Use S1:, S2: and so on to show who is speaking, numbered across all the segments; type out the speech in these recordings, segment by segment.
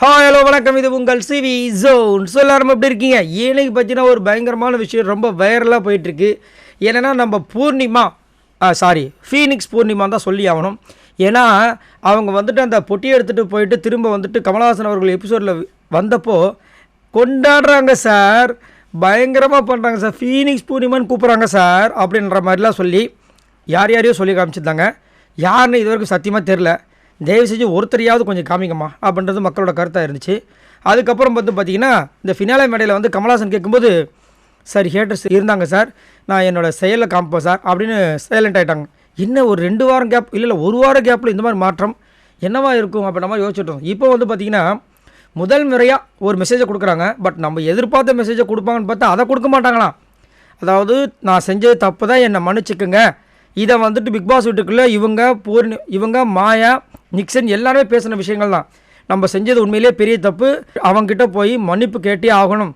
S1: Hi hello வணக்கம். இது உங்கள் சிவி ஜோன் ஸோ எல்லாரும் எப்படி இருக்கீங்க? ஏனைக்கு பற்றினா ஒரு பயங்கரமான விஷயம் ரொம்ப வைரலாக போயிட்டுருக்கு. என்னென்னா நம்ம பூர்ணிமா சாரி ஃபீனிக்ஸ் பூர்ணிமா தான் சொல்லி ஆகணும். ஏன்னா அவங்க வந்துட்டு அந்த பொட்டியை எடுத்துகிட்டு போயிட்டு திரும்ப வந்துட்டு கமலஹாசன் அவர்கள் எபிசோடில் வந்தப்போ கொண்டாடுறாங்க சார் பயங்கரமாக பண்ணுறாங்க சார் ஃபீனிக்ஸ் பூர்ணிமான்னு கூப்பிட்றாங்க சார் அப்படின்ற மாதிரிலாம் சொல்லி யார் யாரையோ சொல்லி காமிச்சிருந்தாங்க. யாருன்னு இது வரைக்கும் சத்தியமாக தெரில தயவு செஞ்சு ஒருத்தரையாவது கொஞ்சம் காமிங்கம்மா அப்படின்றது மக்களோட கருத்தாக இருந்துச்சு. அதுக்கப்புறம் வந்து பார்த்தீங்கன்னா இந்த ஃபினாலே மேடையில் வந்து கமலாசன் கேட்கும்போது சார் ஹேட்டர்ஸ் இருந்தாங்க சார். நான் என்னோடய செயலில் காமிப்பேன் சார் அப்படின்னு சைலண்ட் ஆகிட்டாங்க என்ன ஒரு ரெண்டு வாரம் கேப் இல்லை இல்லை ஒரு வாரம் கேப்பில் இந்த மாதிரி மாற்றம்? என்னவா இருக்கும் அப்படின்ற மாதிரி யோசிச்சுட்டோம். இப்போ வந்து பார்த்திங்கன்னா முதல் முறையாக ஒரு மெசேஜை கொடுக்குறாங்க. பட் நம்ம எதிர்பார்த்த மெசேஜை கொடுப்பாங்கன்னு பார்த்தா அதை கொடுக்க மாட்டாங்களாம். அதாவது நான் செஞ்சது தப்பு தான் என்னை மன்னிச்சுக்குங்க. இதை வந்துட்டு பிக் பாஸ் வீட்டுக்குள்ளே இவங்க பூர்ணி இவங்க மாயா நிக்சன் எல்லாருமே பேசின விஷயங்கள் தான். நம்ம செஞ்சது உண்மையிலேயே பெரிய தப்பு. அவங்ககிட்ட போய் மன்னிப்பு கேட்டே ஆகணும்.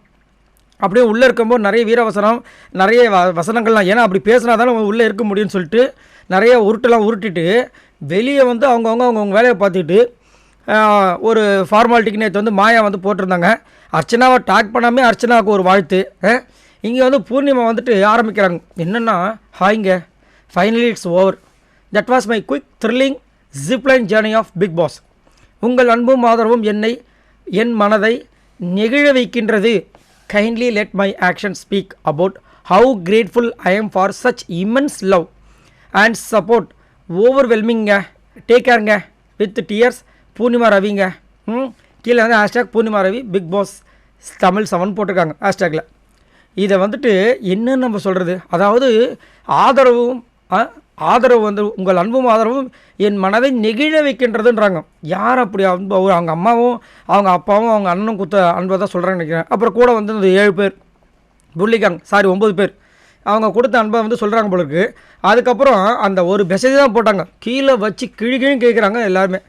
S1: அப்படியே உள்ளே இருக்கும்போது நிறைய வீரவசனம் நிறைய வ- வசனங்கள்லாம். ஏன்னா அப்படி பேசினா தானே உள்ளே இருக்க முடியும்னு சொல்லிட்டு நிறைய உருட்டெல்லாம் உருட்டிட்டு வெளியே வந்து அவங்கவுங்க அவங்கவுங்க வேலையை பார்த்துக்கிட்டு ஒரு ஃபார்மாலிட்டிக்கு நேற்று வந்து மாயா வந்து போட்டிருந்தாங்க. அர்ச்சனாவை டாக் பண்ணாமே அர்ச்சனாவுக்கு ஒரு வாழ்த்து. இங்கே வந்து பூர்ணிமா வந்துட்டு ஆரம்பிக்கிறாங்க. என்னென்னா ஹாய்ங்க. Finally it's over that was my quick thrilling zipline journey of Bigg Boss உங்கள் அன்பும் ஆதரவும் என்னை என் மனதை நெகிழ வைக்கின்றது. Kindly let my action speak about how grateful I am for such immense love and support ஓவர்வெல்மிங்க take கேருங்க வித் டியர்ஸ் பூர்ணிமா ரவிங்க ம் கீழே வந்து hashtag Poornima Ravi Bigg Boss Tamil seven போட்டிருக்காங்க ஹேஷ்டாகில் இதை வந்துட்டு என்னன்னு நம்ம சொல்கிறது அதாவது ஆதரவும் ஆதரவு வந்து உங்கள் அன்பும் ஆதரவும் என் மனதை நெகிழ வைக்கின்றதுன்றாங்க. யார் அப்படி அன்பு? அவங்க அவங்க அம்மாவும் அவங்க அப்பாவும் அவங்க அண்ணனும் குத்த அன்பை தான் சொல்கிறாங்கன்னு நினைக்கிறேன். அப்புறம் கூட வந்து இந்த ஏழு பேர் புள்ளிகாங் சாரி ஒம்பது பேர் அவங்க கொடுத்த அன்பை வந்து சொல்கிறாங்க போல இருக்கு. அதுக்கப்புறம் அந்த ஒரு மெசேஜ் தான் போட்டாங்க. கீழே வச்சு கிழி கேட்குறாங்க எல்லாருமே.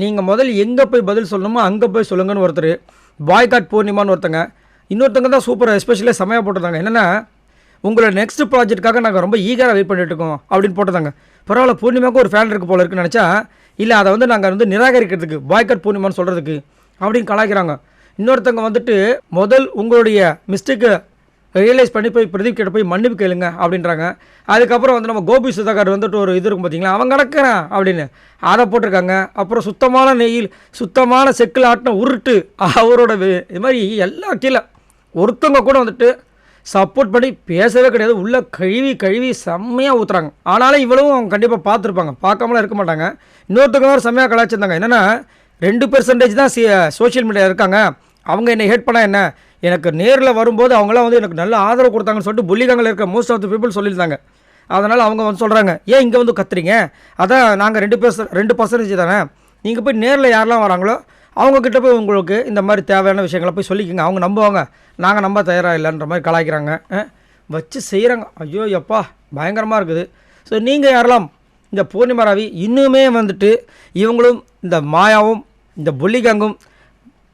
S1: நீங்கள் முதல் எங்கே போய் பதில் சொல்லணுமோ அங்கே போய் சொல்லுங்கன்னு ஒருத்தர். பாய்காட் பூர்ணிமான்னு ஒருத்தங்க. இன்னொருத்தங்க தான் சூப்பர் எஸ்பெஷலாக செமையாக போட்டிருந்தாங்க. என்னென்னா உங்களோட நெக்ஸ்ட் ப்ராஜெக்ட்காக நாங்கள் ரொம்ப ஈகராக வெயிட் பண்ணிட்டு இருக்கோம் அப்படின்னு போட்டதாங்க பரவாயில்ல பூர்ணிமாவுக்கு ஒரு ஃபேன் இருக்கு போல இருக்குன்னு நினச்சா இல்லை அதை வந்து நாங்கள் வந்து நிராகரிக்கிறதுக்கு பாய்கட் பூர்ணிமான்னு சொல்கிறதுக்கு அப்படின்னு கலாய்க்கிறாங்க. இன்னொருத்தவங்க வந்துட்டு முதல் உங்களுடைய மிஸ்டேக்கு ரியலைஸ் பண்ணி போய் பிரதீப் கிட்ட போய் மன்னிப்பு கேளுங்க அப்படின்றாங்க. அதுக்கப்புறம் வந்து நம்ம கோபி சுதாகர் வந்துட்டு ஒரு இது இருக்கும் பார்த்தீங்களா அவன் கிடக்கிறான் அப்படின்னு. அதை போட்டிருக்காங்க. அப்புறம் சுத்தமான நெய்யில் சுத்தமான செக்கில் ஆட்டின உருட்டு அவரோட இது மாதிரி எல்லாம் கீழே. ஒருத்தவங்க கூட வந்துட்டு சப்போர்ட் பண்ணி பேசவே கிடையாது. உள்ளே கழுவி கழுவி செம்மையாக ஊற்றுறாங்க ஆனாலும் இவ்வளவும் அவங்க கண்டிப்பாக பார்த்துருப்பாங்க. பார்க்காமலாம் இருக்க மாட்டாங்க. இன்னொருத்தவங்க வேறு செம்மையாக கலாச்சிருந்தாங்க என்னென்னா ரெண்டு பெர்சன்டேஜ் தான் சோஷியல் மீடியா இருக்காங்க. அவங்க என்னை ஹேட் பண்ணால் என்ன? எனக்கு நேரில் வரும்போது அவங்களாம் வந்து எனக்கு நல்ல ஆதரவு கொடுத்தாங்கன்னு சொல்லிட்டு புள்ளிகாங்கில் இருக்க மோஸ்ட் ஆஃப் த பீப்புள் சொல்லியிருந்தாங்க. அதனால் அவங்க வந்து சொல்கிறாங்க ஏன் இங்கே வந்து கத்துறீங்க? அதான் நாங்கள் ரெண்டு பேர் ரெண்டு பர்சன்டேஜ் தானே. நீங்கள் போய் நேரில் யாரெல்லாம் வராங்களோ அவங்கக்கிட்ட போய் உங்களுக்கு இந்த மாதிரி தேவையான விஷயங்களை போய் சொல்லிக்கோங்க. அவங்க நம்புவாங்க. நாங்கள் நம்ப தயாராக இல்லைன்ற மாதிரி கலாய்க்கிறாங்க. வச்சு செய்கிறாங்க ஐயோ எப்பா பயங்கரமாக இருக்குது. ஸோ நீங்கள் யாரெல்லாம் இந்த பூர்ணிமா ராவி இன்னுமே வந்துட்டு இவங்களும் இந்த மாயாவும் இந்த புள்ளிகங்கும்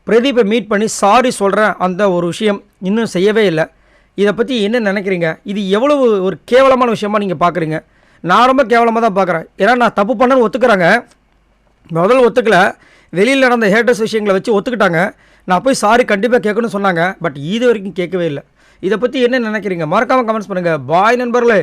S1: பிரதீப்பை மீட் பண்ணி சாரி சொல்கிறேன் அந்த ஒரு விஷயம் இன்னும் செய்யவே இல்லை. இதை பற்றி என்ன நினைக்கிறீங்க? இது எவ்வளவு ஒரு கேவலமான விஷயமா நீங்கள் பார்க்குறீங்க நான் ரொம்ப கேவலமாக தான் பார்க்குறேன் ஏன்னா நான் தப்பு பண்ணேன்னு ஒத்துக்கிறாங்க. முதல்ல ஒத்துக்கலை. வெளியில் நடந்த ஹேட்டர்ஸ் விஷயங்களை வச்சு ஒத்துக்கிட்டாங்க. நான் போய் சாரி கண்டிப்பாக கேட்கணும்னு சொன்னாங்க. பட் இது வரைக்கும் கேட்கவே இல்லை. இதை பற்றி என்ன நினைக்கிறீங்க? மறக்காமல் கமெண்ட்ஸ் பண்ணுங்கள் பாய் நண்பர்களே.